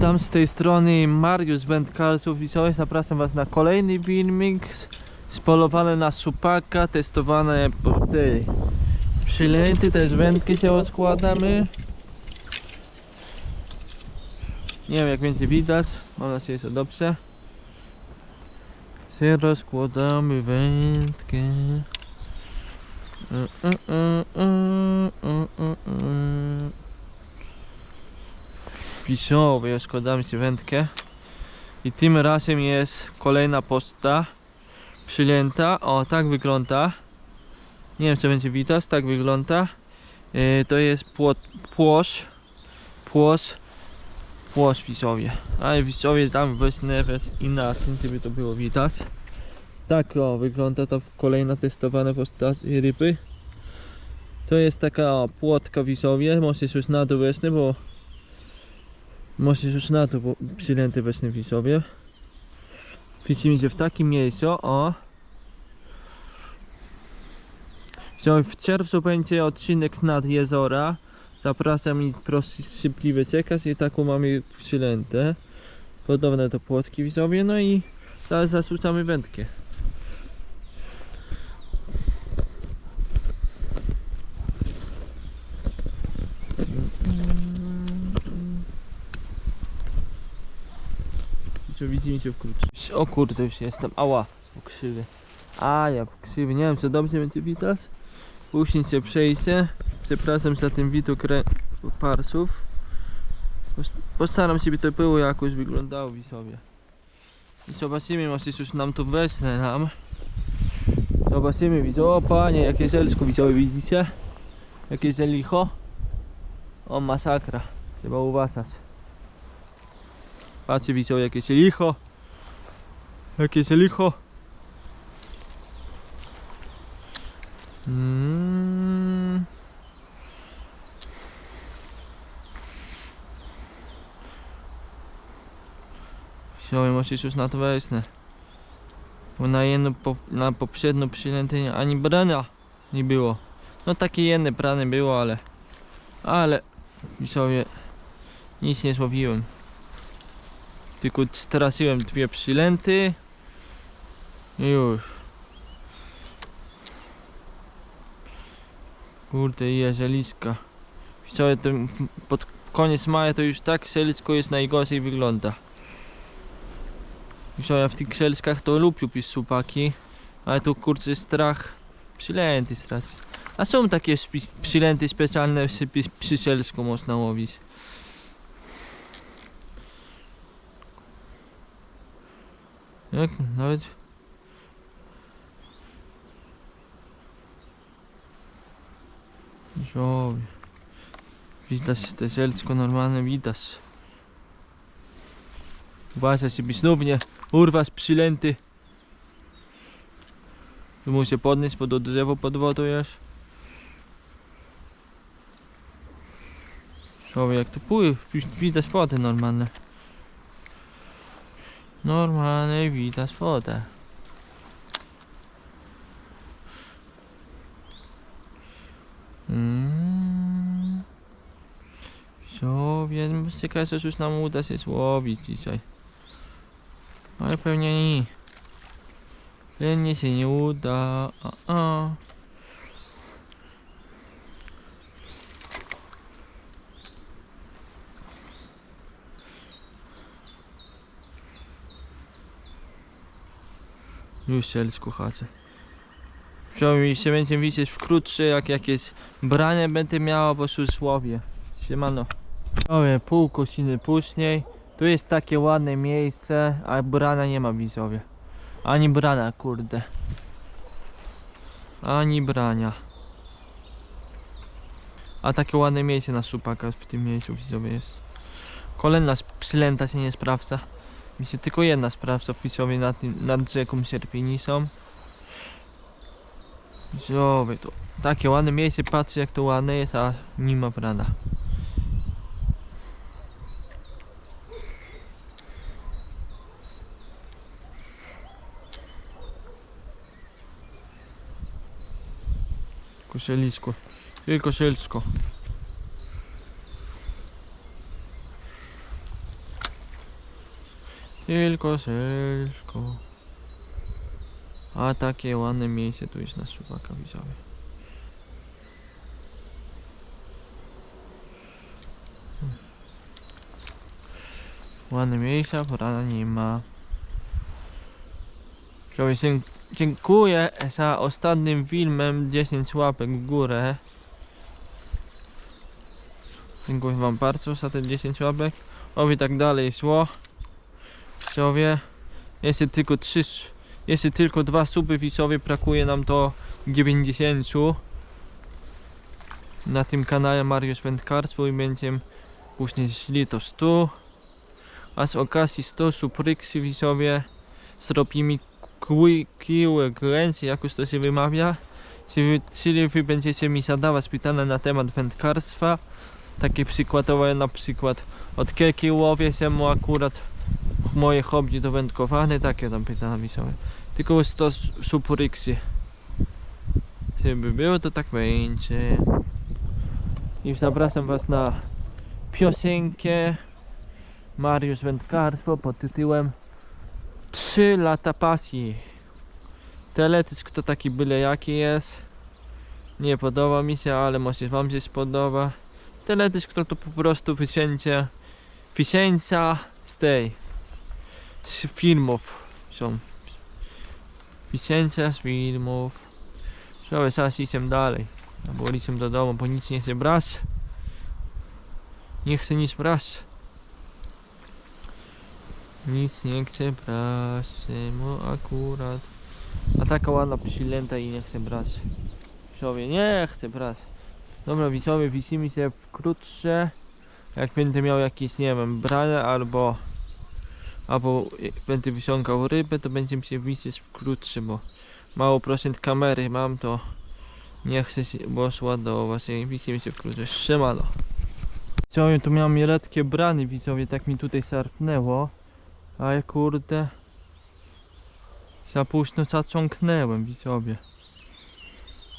Tam z tej strony Mariusz Wędkarsów i coś, zapraszam was na kolejny filmik spolowany na supaka, testowane tej przylety, też wędki się rozkładamy. Nie wiem jak będzie widać, mam nadzieję, że dobrze. Się rozkładamy wędkę. Mm, mm, mm, mm, mm, mm. Pisowy, rozkładamy się wędkę. I tym razem jest kolejna posta przylęta, o tak wygląda. Nie wiem czy będzie widać, tak wygląda. E, to jest płot, płosz płos płos wizowie ale wizowie tam wesnę inaczej żeby to było widać. Tak o wygląda ta kolejna testowana posta ryby. To jest taka o, płotka wizowie możesz już na dół bo możesz już na to przylęty wesnę wizowie widzimy się w takim miejscu o w czerwcu będzie odcinek nad jeziora. Zapraszam i proszę szybciej czekać i taką mamy przylętę. Podobne do płotki widzowie, no i zaraz zasucamy wędkę. Co widzimy cię wkrótce. O kurde już jestem, ała, pokrzywy. A ja pokrzywy, nie wiem czy dobrze będzie widać. Później się przejdzie. Przepraszam za ten widok parsów. Pos- Postaram się, by to było jakoś wyglądało i sobie. I zobaczymy, może już nam tu wesnę nam. Zobaczymy, widzę. O panie, jakie żelsko widzowie, widzicie? Jakie żelicho. O masakra. Trzeba uważać. Patrzcie widzowie, jakie żelicho. Jakie żelicho. Mm. Wziąłem musisz już na to wejść. Bo na jedno, po, na poprzednią przylętę ani brania nie było. No takie jedne prane było, ale... Ale... Sobie nic nie złowiłem. Tylko straciłem dwie przylęty. I już. Kurde, jeżeliska. Całe to pod koniec maja to już tak selisko jest najgorzej wygląda. Myślałem, w tych szelskach to lubię pis supaki, ale tu kurczę strach przylęty stracić. A są takie przylęty specjalne przy, przy szelsku można łowić. Jak nawet Żołwie. Widać te żelsko normalne widać. Uważaj, żeby znów nie urwać przylęty. Tu muszę podnieść pod drzewo pod wodą już. Żołwie, jak to pływ, widać wodę normalne. Normalnie widać wodę. Mm. Co, wiem, ciekawe, coś już nam uda się złowić dzisiaj. Ale pewnie nie. Pewnie się nie uda. A, a. Już się skuchacie. Wziąłem się będzie wisieć wkrótce, jak jakieś branie będę miała, bo już słowie. Siemano. Oj, pół godziny później. Tu jest takie ładne miejsce, a brana nie ma widzowie. Ani brana, kurde. Ani brania. A takie ładne miejsce na supaka w tym miejscu widzowie jest. Kolejna przylęta się nie sprawdza. Mi się tylko jedna sprawdza widzowie nad, nad rzeką Sierpinisą. Widzowie, to takie ładne miejsce, patrzcie jak to ładne jest, a nie ma brana. Kosielisku. Tylko sielsko. Tylko serko. A takie ładne miejsce tu jest na szczupaka widzowie. Ładne miejsca, porana nie ma. Widzowie, dziękuję za ostatnim filmem 10 łapek w górę. Dziękuję wam bardzo za te 10 łapek. Oby tak dalej szło. Widzowie, jeszcze tylko 3, jeszcze tylko dwa suby widzowie, brakuje nam do 90 na tym kanale Mariusz Wędkarstwo i będziemy później szli do 100 a z okazji 100 subryksy widzowie zrobimy kiły gręcie, jak już to się wymawia. Czyli, wy będziecie mi zadawać pytania na temat wędkarstwa. Takie przykładowe na przykład od kielki łowię się akurat moje hobby to wędkowanie, takie tam pytania widziałem. Tylko 100 supryksy. Żeby było, to tak będzie. I zapraszam was na piosenkę Mariusz Wędkarstwo pod tytułem 3 lata pasji. Teletysk to taki byle jaki jest. Nie podoba mi się, ale może wam się spodoba. Teletysk to, to po prostu wycięcie Wisięcia z tej z filmów są. Wisięcia z filmów. Trzeba zaraz idziemy dalej. Albo idziemy do domu, bo nic nie chcę brać. Nie chcę nic brać. Nic nie chcę brać. Czemu akurat. A taka ładna przylęta i nie chcę brać. Widzowie, nie chcę brać. Dobra widzowie, widzimy się wkrótce jak będę miał jakieś, nie wiem, brane albo albo będę wyciągał rybę, to będziemy się widzieć wkrótce, bo mało procent kamery mam, to nie chcę się poszła do właśnie widzimy się wkrótce. Szymano. Widzowie, tu miałem letkie brany, widzowie, tak mi tutaj sarpnęło, a kurde za późno zaciągnęłem, widzowie.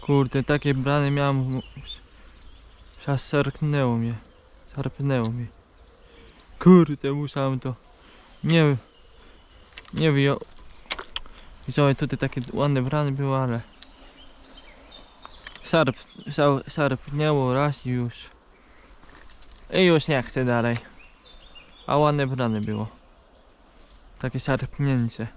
Kurde, takie brany miałem, zaszarpnęło mnie. Szarpnęło mi. Kurde, musiałem to. Nie. Nie wyjął. Widziałem tutaj takie ładne brany były, ale. Szarp, szar, szarpnęło raz i już. I już nie chcę dalej. A ładne brany było. Takie szarpnięcie.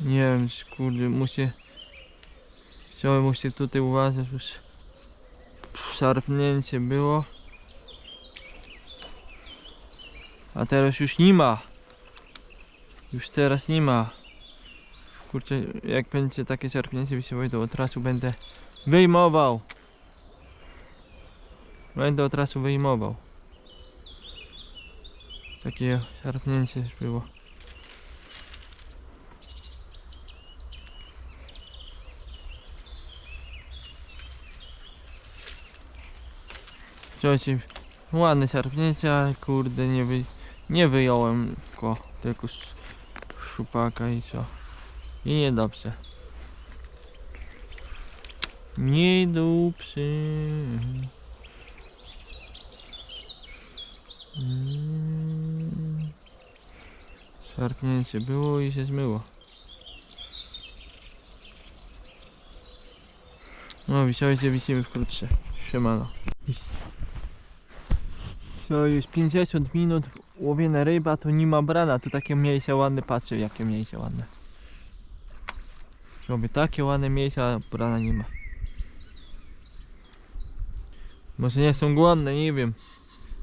Nie wiem, kurde, muszę. Chciałem, muszę tutaj uważać już szarpnięcie było. A teraz już nie ma. Już teraz nie ma. Kurczę, jak będzie takie szarpnięcie wysiłowe, to od razu będę wyjmował. Będę od razu wyjmował. Takie szarpnięcie już było. Słuchajcie, ładne szarpnięcie, ale kurde nie, wy, nie wyjąłem tylko sz, szupaka i co. I niedobrze. Niedobrze. Mm. Szarpnięcie było i się zmyło. No, wisiałeś, widzimy wkrótce. Siemano. To już 50 minut łowiona ryba, to nie ma brana, to takie miejsca ładne, patrzę jakie miejsca ładne. Robię takie ładne miejsca, brana nie ma. Może nie są głodne, nie wiem.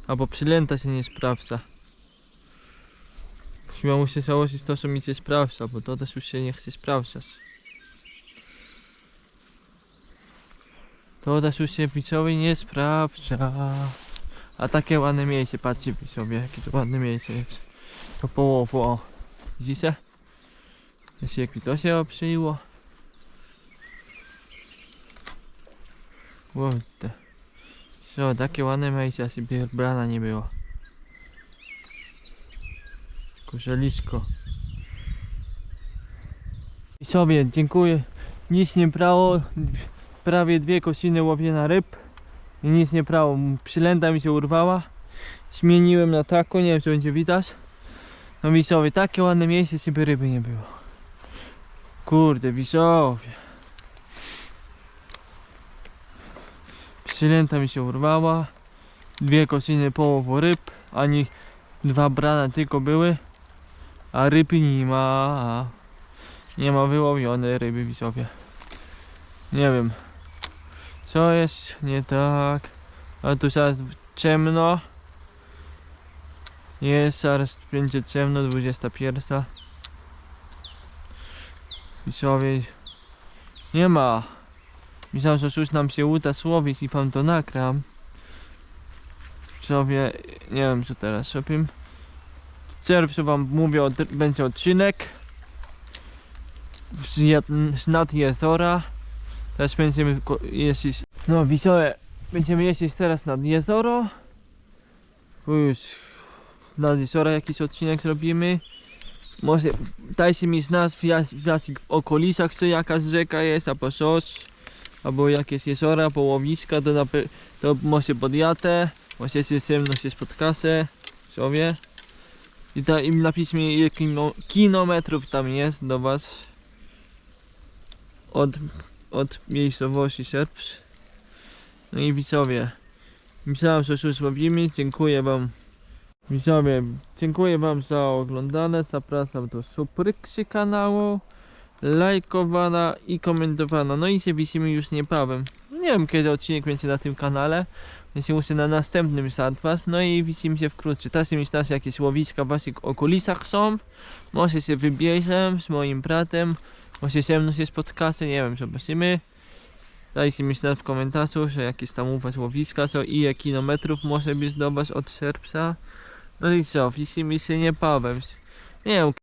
Albo przylęta się nie sprawdza. Chyba muszę założyć to, co mi się sprawdza, bo to też już się nie chce sprawdzać. To też już się widzowie nie sprawdza. A takie ładne miejsce, patrzcie sobie, jakie to ładne miejsce jest. To połowo, o. Widzicie? Jeszcze jak to się obszyło. Kurde. Co, takie ładne miejsce, sobie brana nie było. Korzelisko. I sobie, dziękuję. Nic nie brało. Prawie dwie kosiny łowię na ryb nic nie prało. Przylęda mi się urwała. zmieniłem na taką, nie wiem czy będzie widać. No widzowie, takie ładne miejsce, żeby ryby nie było. Kurde, widzowie. Przylęta mi się urwała. Dwie kosiny połowo ryb, ani dwa brana tylko były. A ryby nie ma. Nie ma wyłowionej ryby widzowie. Nie wiem. Co jest nie tak? A tu zaraz ciemno. Jest, zaraz będzie ciemno, 21. Widzowie, nie ma. Myślałem, że już nam się uda słowić i wam to nakram. Widzowie, nie wiem co teraz robię. W czerwcu wam mówię, będzie odcinek. Z, z nad jeziora. Teraz będziemy jeździć. No widzowie, będziemy jeździć teraz nad jezioro. Bo już nad jeziora jakiś odcinek zrobimy. Może dajcie mi znać w, w, jakich okolicach, co jakaś rzeka jest, albo coś, albo jakieś jeziora, połowiska, to, na, to może podjatę, może się ze mną się spotkasę, sobie. I ta, im napisz mi ile kilo, kilometrów tam jest do was od, od miejscowości Sierpsz. No i widzowie, myślałem, że już zrobimy, dziękuję wam Widzowie, dziękuję wam za oglądane, zapraszam do subskrypcji kanału, lajkowana i komentowana. No i się widzimy już niebawem. Nie wiem kiedy odcinek będzie na tym kanale, więc muszę na następnym zadbać. No i widzimy się wkrótce. Teraz mi znać jakieś łowiska w waszych okolicach są. Może się wybierzę z moim bratem, może ze mną się spotkacie, nie wiem, zobaczymy. Dajcie mi znać w komentarzu, że jakieś tam u was łowiska są i ile kilometrów może być do od czerwca. No i co, widzimy się niebawem. Nie wiem,